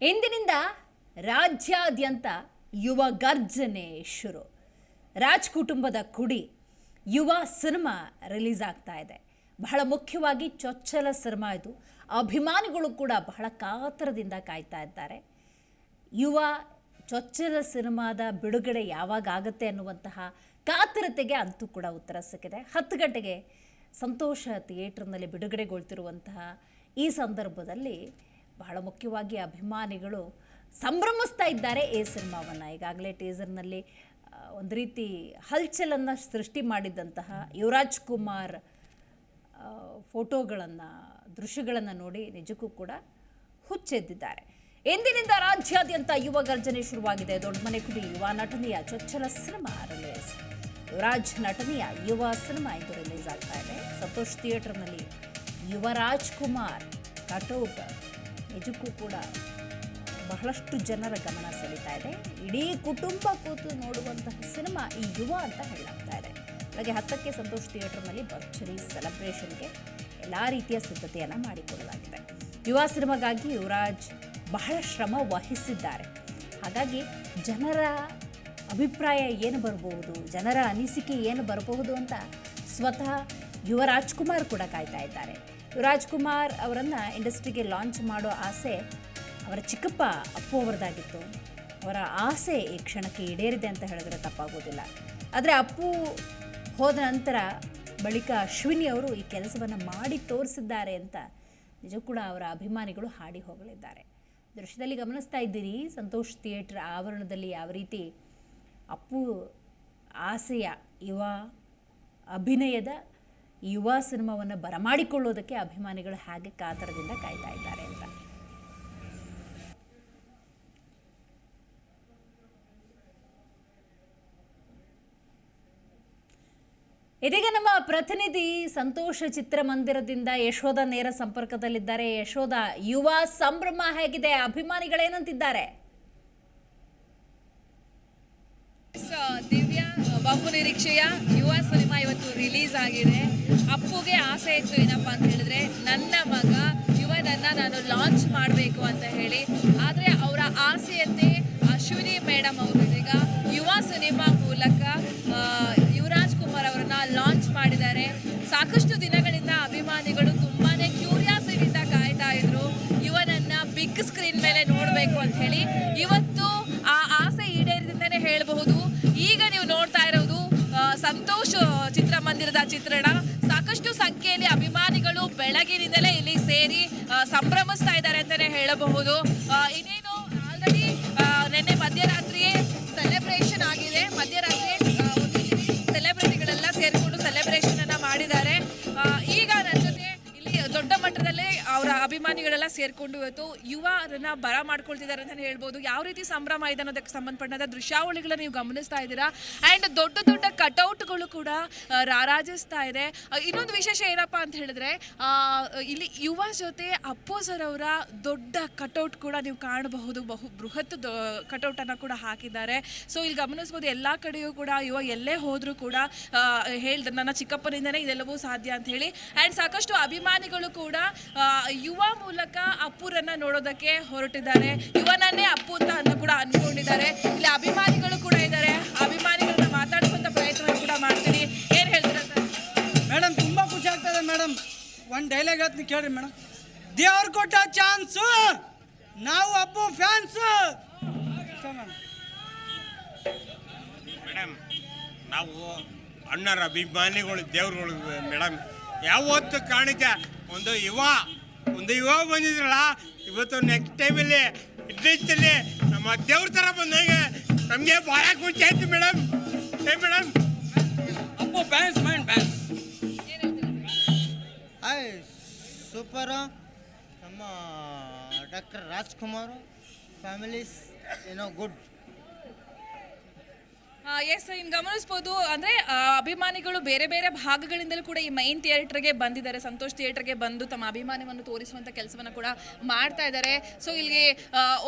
ಇಂದಿನಿಂದ ರಾಜ್ಯಾದ್ಯಂತ ಯುವ ಗರ್ಜನೆ ಶುರು. ರಾಜ್ ಕುಟುಂಬದ ಕುಡಿ ಯುವ ಸಿನಿಮಾ ರಿಲೀಸ್ ಆಗ್ತಾ ಇದೆ. ಬಹಳ ಮುಖ್ಯವಾಗಿ ಚೊಚ್ಚಲ ಸಿನಿಮಾ ಇದು. ಅಭಿಮಾನಿಗಳು ಕೂಡ ಬಹಳ ಕಾತರದಿಂದ ಕಾಯ್ತಾ ಇದ್ದಾರೆ. ಯುವ ಚೊಚ್ಚಲ ಸಿನಿಮಾದ ಬಿಡುಗಡೆ ಯಾವಾಗ ಆಗುತ್ತೆ ಅನ್ನುವಂತಹ ಕಾತರತೆಗೆ ಅಂತೂ ಕೂಡ ಉತ್ತರ ಸಿಕ್ಕಿದೆ. ಹತ್ತು ಗಂಟೆಗೆ ಸಂತೋಷ ಥಿಯೇಟ್ರ್ನಲ್ಲಿ ಬಿಡುಗಡೆಗೊಳ್ತಿರುವಂತಹ ಈ ಸಂದರ್ಭದಲ್ಲಿ ಬಹಳ ಮುಖ್ಯವಾಗಿ ಅಭಿಮಾನಿಗಳು ಸಂಭ್ರಮಿಸ್ತಾ ಇದ್ದಾರೆ ಈ ಸಿನಿಮಾವನ್ನು. ಈಗಾಗಲೇ ಟೀಸರ್ನಲ್ಲಿ ಒಂದು ರೀತಿ ಹಲ್ಚಲನ್ನು ಸೃಷ್ಟಿ ಮಾಡಿದ್ದಂತಹ ಯುವರಾಜ್ ಕುಮಾರ್ ಫೋಟೋಗಳನ್ನು, ದೃಶ್ಯಗಳನ್ನು ನೋಡಿ ನಿಜಕ್ಕೂ ಕೂಡ ಹುಚ್ಚೆದ್ದಿದ್ದಾರೆ. ಎಂದಿನಿಂದ ರಾಜ್ಯಾದ್ಯಂತ ಯುವ ಗರ್ಜನೆ ಶುರುವಾಗಿದೆ. ದೊಡ್ಡಮನೆ ಕುಡಿ ಯುವ ನಟನೆಯ ಚೊಚ್ಚಲ ಸಿನಿಮಾ ರಿಲೀಸ್. ಯುವರಾಜ್ ನಟನೆಯ ಯುವ ಸಿನಿಮಾ ಇದು ರಿಲೀಸ್ ಆಗ್ತಾ ಇದೆ. ಸಂತೋಷ್ ಥಿಯೇಟರ್ನಲ್ಲಿ ಯುವರಾಜ್ ಕುಮಾರ್, ಕಟೌಟ್. ನಿಜಕ್ಕೂ ಕೂಡ ಬಹಳಷ್ಟು ಜನರ ಗಮನ ಸೆಳೀತಾ ಇದೆ. ಇಡೀ ಕುಟುಂಬ ಕೂತು ನೋಡುವಂತಹ ಸಿನಿಮಾ ಈ ಯುವ ಅಂತ ಹೇಳಲಾಗ್ತಾ ಇದೆ. ಹಾಗೆ ಹತ್ತಕ್ಕೆ ಸಂತೋಷ್ ಥಿಯೇಟರ್ನಲ್ಲಿ ಭರ್ಜರಿ ಸೆಲೆಬ್ರೇಷನ್ಗೆ ಎಲ್ಲ ರೀತಿಯ ಸಿದ್ಧತೆಯನ್ನು ಮಾಡಿಕೊಳ್ಳಲಾಗಿದೆ ಯುವ ಸಿನಿಮಾಗಾಗಿ ಯುವರಾಜ್ ಬಹಳ ಶ್ರಮ ವಹಿಸಿದ್ದಾರೆ. ಹಾಗಾಗಿ ಜನರ ಅಭಿಪ್ರಾಯ ಏನು ಬರಬಹುದು, ಜನರ ಅನಿಸಿಕೆ ಏನು ಬರಬಹುದು ಅಂತ ಸ್ವತಃ ಯುವ ರಾಜ್ಕುಮಾರ್ ಕೂಡ ಕಾಯ್ತಾ ಇದ್ದಾರೆ. ಯುವರಾಜ್ ಕುಮಾರ್ ಅವರನ್ನು ಇಂಡಸ್ಟ್ರಿಗೆ ಲಾಂಚ್ ಮಾಡೋ ಆಸೆ ಅವರ ಚಿಕ್ಕಪ್ಪ, ಅಪ್ಪು ಅವರದಾಗಿತ್ತು. ಅವರ ಆಸೆ ಈ ಕ್ಷಣಕ್ಕೆ ಈಡೇರಿದೆ ಅಂತ ಹೇಳಿದ್ರೆ ತಪ್ಪಾಗೋದಿಲ್ಲ. ಆದರೆ ಅಪ್ಪು ಹೋದ ನಂತರ ಬಳಿಕ ಅಶ್ವಿನಿ ಅವರು ಈ ಕೆಲಸವನ್ನು ಮಾಡಿ ತೋರಿಸಿದ್ದಾರೆ ಅಂತ ನಿಜ ಕೂಡ ಅವರ ಅಭಿಮಾನಿಗಳು ಹಾಡಿ ಹೋಗಲಿದ್ದಾರೆ. ದೃಶ್ಯದಲ್ಲಿ ಗಮನಿಸ್ತಾ ಇದ್ದೀರಿ, ಸಂತೋಷ್ ಥಿಯೇಟರ್ ಆವರಣದಲ್ಲಿ ಯಾವ ರೀತಿ ಅಪ್ಪು ಆಸೆಯ ಯುವ ಅಭಿನಯದ ಯುವ ಸಿನಿಮಾವನ್ನು ಬರಮಾಡಿಕೊಳ್ಳೋದಕ್ಕೆ ಅಭಿಮಾನಿಗಳು ಹಾಗೆ ಕಾತರದಿಂದ ಕಾಯ್ತಾ ಇದ್ದಾರೆ ಅಂತ. ಇದೀಗ ನಮ್ಮ ಪ್ರತಿನಿಧಿ ಸಂತೋಷ ಚಿತ್ರಮಂದಿರದಿಂದ ಯಶೋಧ ನೇರ ಸಂಪರ್ಕದಲ್ಲಿದ್ದಾರೆ. ಯಶೋಧ, ಯುವ ಸಂಭ್ರಮ ಹೇಗಿದೆ? ಅಭಿಮಾನಿಗಳೇನಂತಿದ್ದಾರೆ? ಬಾಪು ನಿರೀಕ್ಷೆಯ ಯುವ ಸಿನಿಮಾ ಇವತ್ತು ರಿಲೀಸ್ ಆಗಿದೆ. ಅಪ್ಪುಗೆ ಆಸೆ ಇತ್ತು ಏನಪ್ಪ ಅಂತ ಹೇಳಿದ್ರೆ, ನನ್ನ ಮಗ ಯುವನನ್ನ ನಾನು ಲಾಂಚ್ ಮಾಡಬೇಕು ಅಂತ ಹೇಳಿ. ಆದರೆ ಅವರ ಆಸೆಯಂತೆ ಅಶ್ವಿನಿ ಮೇಡಮ್ ಅವರು ಇದೀಗ ಯುವ ಸಿನಿಮಾ ಮೂಲಕ ಯುವರಾಜ್ ಕುಮಾರ್ ಅವರನ್ನ ಲಾಂಚ್ ಮಾಡಿದ್ದಾರೆ. ಸಾಕಷ್ಟು ದಿನಗಳಿಂದ ಅಭಿಮಾನಿಗಳು ತುಂಬಾನೇ ಕ್ಯೂರಿಯಾಸಿಟಿಯಿಂದ ಕಾಯ್ತಾ ಇದ್ರು. ಯುವನನ್ನ ಬಿಗ್ ಸ್ಕ್ರೀನ್ ಮೇಲೆ ನೋಡಬೇಕು ಅಂತ ಹೇಳಿ. ಇವತ್ತು ಚಿತ್ರಣ ಸಾಕಷ್ಟು ಸಂಖ್ಯೆಯಲ್ಲಿ ಅಭಿಮಾನಿಗಳು ಬೆಳಗಿನಿಂದಲೇ ಇಲ್ಲಿ ಸೇರಿ ಸಂಭ್ರಮಿಸ್ತಾ ಇದ್ದಾರೆ ಅಂತಾನೆ ಹೇಳಬಹುದು. ಆ, ಸೇರ್ಕೊಂಡು ಇವತ್ತು ಯುವರನ್ನ ಬರ ಮಾಡ್ಕೊಳ್ತಿದ್ದಾರೆ ಅಂತ ಹೇಳ್ಬೋದು. ಯಾವ ರೀತಿ ಸಂಭ್ರಮ ಇದೆ ಅನ್ನೋದಕ್ಕೆ ಸಂಬಂಧಪಟ್ಟಂತ ದೃಶ್ಯಾವಳಿಗಳನ್ನ ನೀವು ಗಮನಿಸ್ತಾ ಇದ್ದೀರಾ? ಆ್ಯಂಡ್ ದೊಡ್ಡ ದೊಡ್ಡ ಕಟೌಟ್ಗಳು ಕೂಡ ರಾರಾಜಿಸ್ತಾ ಇದೆ. ಇನ್ನೊಂದು ವಿಶೇಷ ಏನಪ್ಪ ಅಂತ ಹೇಳಿದ್ರೆ ಇಲ್ಲಿ ಯುವ ಜೊತೆ ಅಪ್ಪು ಸರ್ ಅವರ ದೊಡ್ಡ ಕಟೌಟ್ ಕೂಡ ನೀವು ಕಾಣಬಹುದು. ಬಹು, ಬೃಹತ್ ಕಟೌಟ್ ಅನ್ನ ಕೂಡ ಹಾಕಿದ್ದಾರೆ. ಸೊ ಇಲ್ಲಿ ಗಮನಿಸ್ಬೋದು ಎಲ್ಲಾ ಕಡೆಯೂ ಕೂಡ, ಯುವ ಎಲ್ಲೇ ಹೋದ್ರೂ ಕೂಡ ಹೇಳ್ದ, ನನ್ನ ಚಿಕ್ಕಪ್ಪನಿಂದನೇ ಇದೆಲ್ಲವೂ ಸಾಧ್ಯ ಅಂತ ಹೇಳಿ. ಆ್ಯಂಡ್ ಸಾಕಷ್ಟು ಅಭಿಮಾನಿಗಳು ಕೂಡ ಯುವ ಮೂಲಕ ಅಪ್ಪುರನ್ನ ನೋಡೋದಕ್ಕೆ ಹೊರಟಿದ್ದಾರೆ. ಇವನನ್ನೇ ಅಪ್ಪು ಅಂತ ಅಂತ ಕೂಡ ಅನ್ಕೊಂಡಿದ್ದಾರೆ. ಇಲ್ಲಿ ಅಭಿಮಾನಿಗಳು ಕೂಡ ಇದ್ದಾರೆ. ಅಭಿಮಾನಿಗಳನ್ನ ಮಾತಾಡುವಂತ ಪ್ರಯತ್ನ ಕೂಡ ಮಾಡ್ತೀನಿ. ಏನ್ ಹೇಳ್ತೀರ ಸರ್? ಮೇಡಮ್ ತುಂಬಾ ಖುಷಿ ಆಗ್ತದೆ ಮೇಡಮ್ ಒಂದು ಡೈಲಾಗ್ ಹೇಳ್ತೀನಿ ಕೇಳ್ರಿ ಮೇಡಮ್ ದೇವ್ರು ಕೊಟ್ಟ ಚಾನ್ಸ್ ನಾವು ಅಪ್ಪು ಫ್ಯಾನ್ಸ್ ಮೇಡಮ್ ನಾವು ಅಣ್ಣರ ಅಭಿಮಾನಿಗಳು ದೇವ್ರುಗಳು ಮೇಡಮ್ ಯಾವತ್ತು ಕಾಣಿಕೆ ಒಂದು ಯುವ ಒಂದು ಇವಾಗ ಬಂದಿದ್ರಲ್ಲ ಇವತ್ತು ನೆಕ್ಸ್ಟ್ ಟೈಮಲ್ಲಿ ಇದ್ದಲ್ಲಿ ನಮ್ಮ ದೇವ್ರ ಥರ ಬಂದಾಗ ನಮಗೆ ಭಾಳ ಖುಷಿ ಆಯ್ತು ಮೇಡಮ್ ಏ madam Appu fans mind fans hi super ನಮ್ಮ ಡಾಕ್ಟರ್ ರಾಜ್ಕುಮಾರ್ ಫ್ಯಾಮಿಲೀಸ್ ಏನೋ ಗುಡ್ ಎಸ್ ಇನ್ ಗಮನಿಸ್ಬೋದು. ಅಂದ್ರೆ ಅಭಿಮಾನಿಗಳು ಬೇರೆ ಬೇರೆ ಭಾಗಗಳಿಂದಲೂ ಕೂಡ ಈ ಮೈನ್ ಥಿಯೇಟರ್ಗೆ ಬಂದಿದ್ದಾರೆ. ಸಂತೋಷ್ ಥಿಯೇಟರ್ಗೆ ಬಂದು ತಮ್ಮ ಅಭಿಮಾನವನ್ನು ತೋರಿಸುವಂತ ಕೆಲಸವನ್ನು ಕೂಡ ಮಾಡ್ತಾ ಇದ್ದಾರೆ. ಸೊ ಇಲ್ಲಿ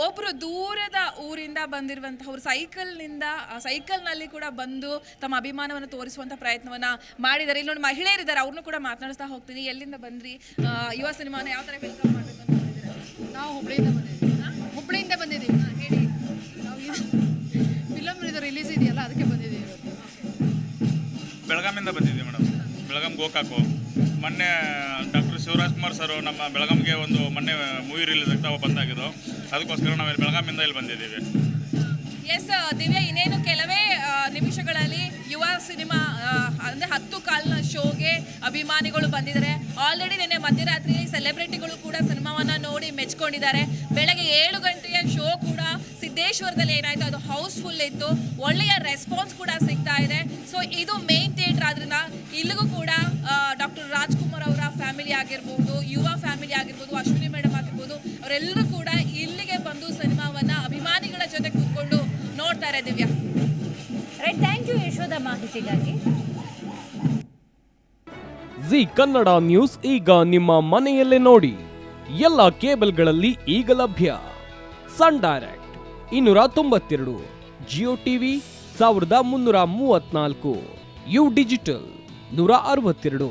ಒಬ್ರು ದೂರದ ಊರಿಂದ ಬಂದಿರುವಂಥವ್ರು ಸೈಕಲ್ನಿಂದ ಸೈಕಲ್ನಲ್ಲಿ ಕೂಡ ಬಂದು ತಮ್ಮ ಅಭಿಮಾನವನ್ನು ತೋರಿಸುವಂತ ಪ್ರಯತ್ನವನ್ನ ಮಾಡಿದ್ದಾರೆ. ಇಲ್ಲಿ ನೋಡಿ ಮಹಿಳೆಯರಿದ್ದಾರೆ. ಅವ್ರನ್ನೂ ಕೂಡ ಮಾತನಾಡಿಸ್ತಾ ಹೋಗ್ತೀನಿ. ಎಲ್ಲಿಂದ ಬಂದ್ರಿ? ಯುವ ಸಿನಿಮಾನ ಯಾವ ತರ ವೆಲ್ಕಮ್ ಮಾಡಬೇಕು ಅಂತ ನಾವು ಹುಬ್ಳಿಯಿಂದ ಬಂದಿದ್ದೀವಿ ಮೇಡಮ್. ಬೆಳಗಾಂ ಗೋಕಾಕು. ಮೊನ್ನೆ ಡಾಕ್ಟರ್ ಶಿವರಾಜ್ ಕುಮಾರ್ ಸರ್ ನಮ್ಮ ಬೆಳಗಾಂಗೆ ಒಂದು ಮೊನ್ನೆ ಮೂವಿ ರಿಲೀಸ್ ಆಗ್ತಾ ಬಂದಾಗಿದ್ದು. ಅದಕ್ಕೋಸ್ಕರ ನಾವು ಇಲ್ಲಿ ಬೆಳಗಾಮಿಂದ ಇಲ್ಲಿ ಬಂದಿದ್ದೀವಿ. ಎಸ್ ದಿವ್ಯ, ಇನ್ನೇನು ಕೆಲವೇ ನಿಮಿಷಗಳಲ್ಲಿ ಯುವ ಸಿನಿಮಾ ಅಂದ್ರೆ ಹತ್ತು ಕಾಲಿನ ಶೋಗೆ ಅಭಿಮಾನಿಗಳು ಬಂದಿದ್ದಾರೆ. ಆಲ್ರೆಡಿ ನಿನ್ನೆ ಮಧ್ಯರಾತ್ರಿ ಸೆಲೆಬ್ರಿಟಿಗಳು ಕೂಡ ಸಿನಿಮಾವನ್ನ ನೋಡಿ ಮೆಚ್ಕೊಂಡಿದ್ದಾರೆ. ಬೆಳಗ್ಗೆ ಏಳು ಗಂಟೆಯ ಶೋ ಕೂಡ ಸಿದ್ದೇಶ್ವರದಲ್ಲಿ ಏನಾಯ್ತು? ಅದು ಹೌಸ್ಫುಲ್ ಇತ್ತು. ಒಳ್ಳೆಯ ರೆಸ್ಪಾನ್ಸ್ ಕೂಡ ಆಗಿರ್ಬೋದು ಯುವ ಫ್ಯಾಮಿಲಿ ಆಗಿರ್ಬೋದು ಅಶ್ವಿನಿ ಮೇಡಮ್ ಆಗಿರ್ಬೋದು ಅವರೆಲ್ಲರೂ ಕೂಡ ಇಲ್ಲಿಗೆ ಬಂದು ಸಿನಿಮಾವನ್ನ ಅಭಿಮಾನಿಗಳ ಜೊತೆ ಕೂತ್ಕೊಂಡು ನೋಡ್ತಾರೆ Divya. Right thank you Yashoda ಮಾಹಿತಿಗಾಗಿ. ಜಿ ಕನ್ನಡ ನ್ಯೂಸ್ ಈಗ ನಿಮ್ಮ ಮನೆಯಲ್ಲೇ ನೋಡಿ. ಎಲ್ಲ ಕೇಬಲ್ಗಳಲ್ಲಿ ಈಗ ಲಭ್ಯ. ಸನ್ ಡೈರೆಕ್ಟ್ ಇನ್ನೂರ ತೊಂಬತ್ತೆರಡು ಜಿಯೋ ಟಿವಿ ಸಾವಿರದ ಮುನ್ನೂರ ಮೂವತ್ನಾಲ್ಕು ಯು ಡಿಜಿಟಲ್ ನೂರ ಅರವತ್ತೆರಡು.